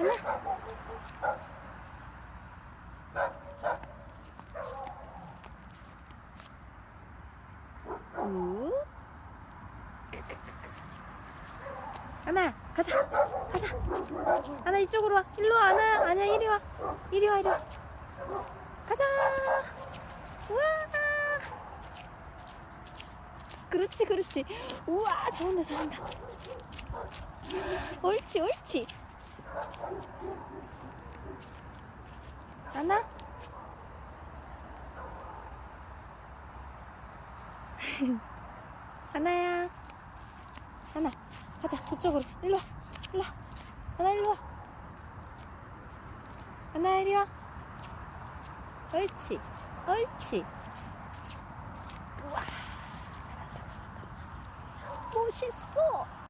우. 하나, 가자. 가자. 하나 이쪽으로 와. 일로 와. 하나, 아니야. 이리 와. 이리 와, 이리 와. 가자. 우와. 그렇지, 그렇지. 우와, 잘한다, 잘한다. 옳지, 옳지. 하나. 하나야. 하나. 가자, 저쪽으로. 일로 와. 일로 와. 하나, 일로 와. 하나, 이리 와. 옳지. 옳지. 우와. 잘한다, 잘한다. 멋있어.